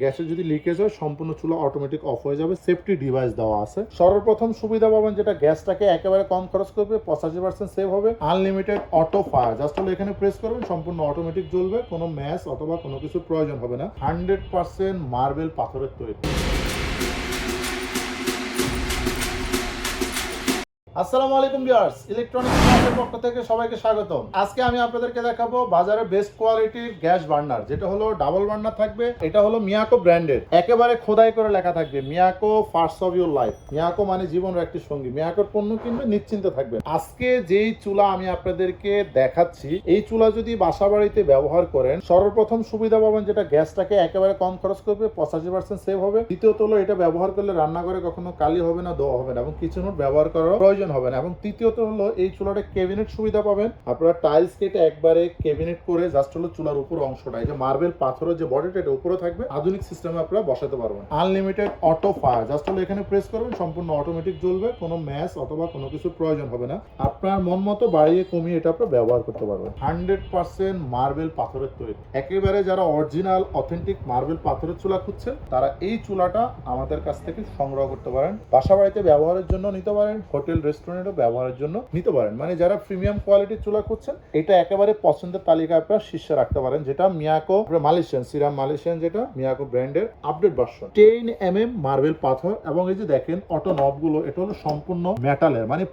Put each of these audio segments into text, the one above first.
গ্যাসের যদি লিকেজ হয়, সম্পূর্ণ চুলা অটোমেটিক অফ হয়ে যাবে সেফটি ডিভাইস দেওয়া আছে। সর্বপ্রথম সুবিধা পাবেন যেটা গ্যাসটাকে একেবারে কম খরচ করবে, পঁচাশি পার্সেন্ট সেভ হবে আনলিমিটেড অটো ফায়ার জাস্ট হলো এখানে প্রেস করবেন, সম্পূর্ণ অটোমেটিক জ্বলবে, কোনো ম্যাচ অথবা কোনো কিছু প্রয়োজন হবে না। হান্ড্রেড পার্সেন্ট মার্বেল পাথরের তৈরি। আসসালামু আলাইকুম ভিউয়ার্স ইলেকট্রনিক ক্লাসের পক্ষ থেকে সবাইকে স্বাগতম। আজকে আমি আপনাদেরকে দেখাবো বাজারে বেস্ট কোয়ালিটির গ্যাস বার্নার, যেটা হলো ডাবল বার্নার থাকবে, এটা হলো মিয়াকো ব্র্যান্ডের একেবারে খোদাই করে লেখা থাকবে, Miyako first of your life Miyako মানে জীবনের একটি সঙ্গী, মিয়াকোর পণ্য কিনবে, নিশ্চিন্ত থাকবেন আজকে যেই চুলা আমি আপনাদেরকে দেখাচ্ছি, এই চুলা যদি বাসা বাড়িতে ব্যবহার করেন, সর্বপ্রথম সুবিধা পাবেন যেটা গ্যাসটাকে একেবারে কম খরচ করবে, পঁচাশি পার্সেন্ট সেভ হবে। দ্বিতীয়ত হলো এটা ব্যবহার করলে রান্নাঘরে কখনো কালি হবে না, দোয়া হবে না, এবং কিচেন ব্যবহার করার প্রয়োজন হবে না। এবং তৃতীয়ত হলো এই চুলাটা কেবিনেট সুবিধা পাবেন। আপনারা টাইলস কেটে একবারে কেবিনেট করে জাস্ট হলো চুলার উপর অংশটা যে মার্বেল পাথরের যে বডিটা এটা উপরে থাকবে। আধুনিক সিস্টেমে আপনারা বসাতে পারবেন। আনলিমিটেড অটো ফায়ার জাস্ট হলো এখানে প্রেস করবেন, সম্পূর্ণ অটোমেটিক জ্বলবে, কোনো ম্যাচ অথবা কোনো কিছু প্রয়োজন হবে না। আপনার মন মতো বাড়িয়ে কমিয়ে এটা আপনারা ব্যবহার করতে পারবেন। হান্ড্রেড পার্সেন্ট মার্বেল পাথরের তৈরি। একেবারে যারা অরিজিনাল অথেন্টিক মার্বেল পাথরের চুলা খুঁজছেন, তারা এই চুলাটা আমাদের কাছ থেকে সংগ্রহ করতে পারেন। বাসা বাড়িতে ব্যবহারের জন্য নিতে পারেন, হোটেল রেস্টুরেন্টে ব্যবহারের জন্য নিতে পারেন। মানে যারা প্রিমিয়াম কোয়ালিটির চুলা করছেন এটা একেবারে পছন্দের তালিকায় আপনার শীর্ষে রাখতে পারেন, যেটা মিয়াকো মালয়েশিয়ান, সিরাম মালয়েশিয়ান যেটা, মিয়াকো ব্র্যান্ডের update version ten M M marble পাথর এবং এই যে দেখেন অটো নবগুলো এটা হলো সম্পূর্ণ মেটালের মানে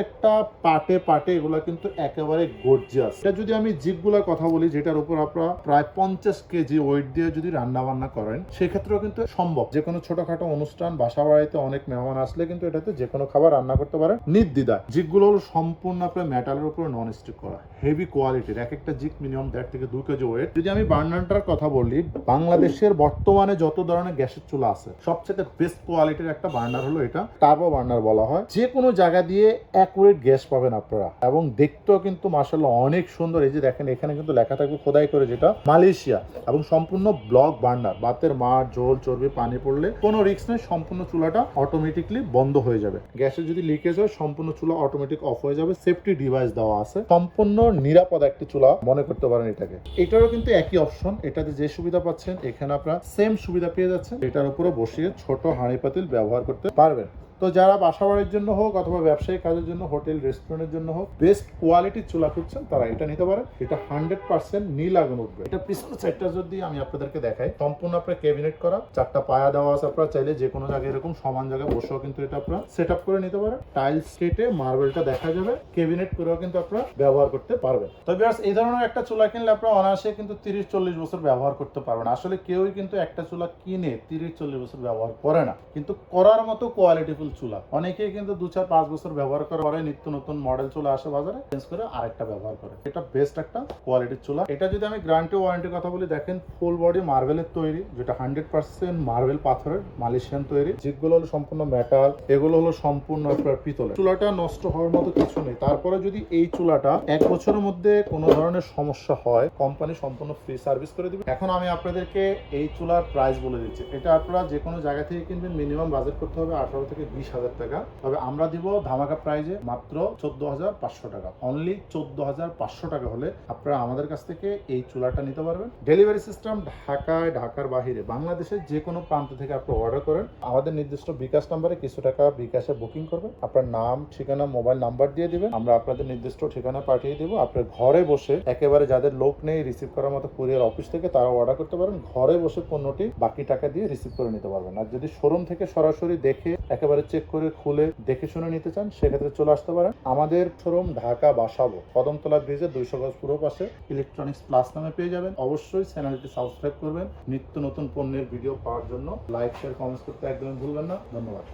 প্রত্যেকটা পার্টে পার্টে এগুলো কিন্তু একেবারে গর্জিয়াস এটা যদি আমি জিপগুলোর কথা বলি, যেটার উপর আপনারা প্রায় পঞ্চাশ কেজি ওয়েট দিয়ে যদি রান্না বান্না করেন, সেক্ষেত্রেও কিন্তু সম্ভব। যে কোনো ছোটখাটো অনুষ্ঠান বাসা বাড়িতে অনেক মেহমান আসলে কিন্তু এটাতে যে কোনো খাবার রান্না করতে পারেন নির্দ্বিধায়। জিগগুলো হলো সম্পূর্ণ আপনার মেটালের উপর নন স্টিক করা হেভি কোয়ালিটির এক একটা জিগ মিনিমাম দেড় থেকে দু কেজি ওয়েট যদি আমি বার্নারটার কথা বলি, বাংলাদেশের বর্তমানে যত ধরনের গ্যাসের চুলা আছে, সবচেয়ে বেস্ট কোয়ালিটির একটা বার্নার হলো এটা। টার্বো বার্নার বলা হয়। যে কোনো জায়গা দিয়ে অ্যাকুরেট গ্যাস পাবেন আপনারা। এবং দেখতেও কিন্তু মার্শাল্লাহ অনেক সুন্দর। এই যে দেখেন, এখানে কিন্তু লেখা থাকবে খোদাই করে যেটা মালয়েশিয়া। এবং সম্পূর্ণ ব্লক বার্নার, বাতের মার, জল, চর্বি, পানি পড়লে কোনো রিস্ক নেই, সম্পূর্ণ চুলাটা অটোমেটিকলি বন্ধ হয়ে যাবে। গ্যাসের যদি লিকেজ হয়, সম্পূর্ণ চুলা অটোমেটিক অফ হয়ে যাবে। সেফটি ডিভাইস দেওয়া আছে। সম্পূর্ণ নিরাপদ একটি চুলা, মনে করতে পারেন এটাকে। এটারও কিন্তু একই অপশন এটাতে যে সুবিধা পাচ্ছেন, এখানে আপনারা সেম সুবিধা পেয়ে যাচ্ছেন। এটার উপরে বসিয়ে ছোট হাঁড়ি পাতিল ব্যবহার করতে পারবেন। তো যারা বাসা বাড়ির জন্য হোক অথবা ব্যবসায়িক কাজের জন্য, হোটেল রেস্টুরেন্টের জন্য হোক বেস্ট কোয়ালিটির চুলা খুঁজছেন, তারা এটা নিতে পারেন। এটা হান্ড্রেড পার্সেন্ট নীল আগুন উঠবে। এটা পিছনে সেটটা যদি আমি আপনাদেরকে দেখাই, সম্পূর্ণ আপনার ক্যাবিনেট করা, চারটা পায়া দেওয়া আছে আপনারা, চাইলে যে কোনো জায়গায় এরকম সমান জায়গায় বসেও কিন্তু এটা আপনারা সেট করে নিতে পারেন। টাইলস কেটে মার্বেলটা দেখা যাবে ক্যাবিনেট করেও কিন্তু আপনারা ব্যবহার করতে পারবেন। তবে এই ধরনের একটা চুলা কিনলে আপনারা অনায়াসে কিন্তু তিরিশ চল্লিশ বছর ব্যবহার করতে পারবেন। আসলে কেউই কিন্তু একটা চুলা কিনে তিরিশ চল্লিশ বছর ব্যবহার করে না। কিন্তু করার মতো কোয়ালিটিফুল চুলা। অনেকেই কিন্তু দু চার পাঁচ বছর ব্যবহার করার পরে নিত্য নতুন মডেল চলে আসে বাজারে চেঞ্জ করে আরেকটা ব্যবহার করে। এটা বেস্ট একটা কোয়ালিটির চুলা। এটা যদি আমি গ্যারান্টি ওয়ারেন্টির কথা বলি, দেখেন ফুল বডি মার্বেলের তৈরি, যেটা হান্ড্রেড পার্সেন্ট মার্বেল পাথরের মালয়েশিয়ান তৈরি। জিগগুলো হলো সম্পূর্ণ মেটাল এগুলো হলো সম্পূর্ণ আপনার পিতলের। চুলাটা নষ্ট হওয়ার মতো কিছু নেই। তারপরে যদি এই চুলাটা এক বছরের মধ্যে কোনো ধরনের সমস্যা হয় কোম্পানি সম্পূর্ণ ফ্রি সার্ভিস করে দিবে। এখন আমি আপনাদেরকে এই চুলার প্রাইস বলে দিচ্ছি। এটা আপনারা যে কোনো জায়গা থেকে কিনবেন মিনিমাম বাজেট করতে হবে আঠারো থেকে বিশ হাজার টাকা। তবে আমরা দিব ধামাকা প্রাইজে মাত্র চোদ্দ হাজার পাঁচশো টাকা। অনলি চোদ্দ হাজার পাঁচশো টাকা হলে আপনারা আমাদের কাছ থেকে এই চুলাটা নিতে পারবেন। ডেলিভারি সিস্টেম ঢাকায়, ঢাকার বাহিরে, বাংলাদেশের যে কোনো প্রান্ত থেকে আপনি অর্ডার করেন। আমাদের নির্দিষ্ট বিকাশ নাম্বারে কিছু টাকা বিকাশে বুকিং করবেন। আপনার নাম, ঠিকানা মোবাইল নাম্বার দিয়ে দিবেন। আমরা আপনাদের নির্দিষ্ট ঠিকানা পাঠিয়ে দিব। আপনার ঘরে বসে একেবারে যাদের লোক নেই রিসিভ করার মতো কুরিয়ার অফিস থেকে তারা অর্ডার করতে পারেন। ঘরে বসে পণ্যটি বাকি টাকা দিয়ে রিসিভ করে নিতে পারবেন। আর যদি শোরুম থেকে সরাসরি দেখে একেবারে চেক করে খুলে দেখে শুনে নিতে চান, সেক্ষেত্রে চলে আসতে পারেন। আমাদের শোরুম ঢাকা বাসাবো কদমতলা ব্রিজে দুইশো গজ পূর্ব পাশে। ইলেকট্রনিক্স প্লাস নামে পেয়ে যাবেন। অবশ্যই চ্যানেলটি সাবস্ক্রাইব করবেন। নিত্য নতুন পণ্যের ভিডিও পাওয়ার জন্য। লাইক শেয়ার কমেন্টস করতে একদমই ভুলবেন না। ধন্যবাদ।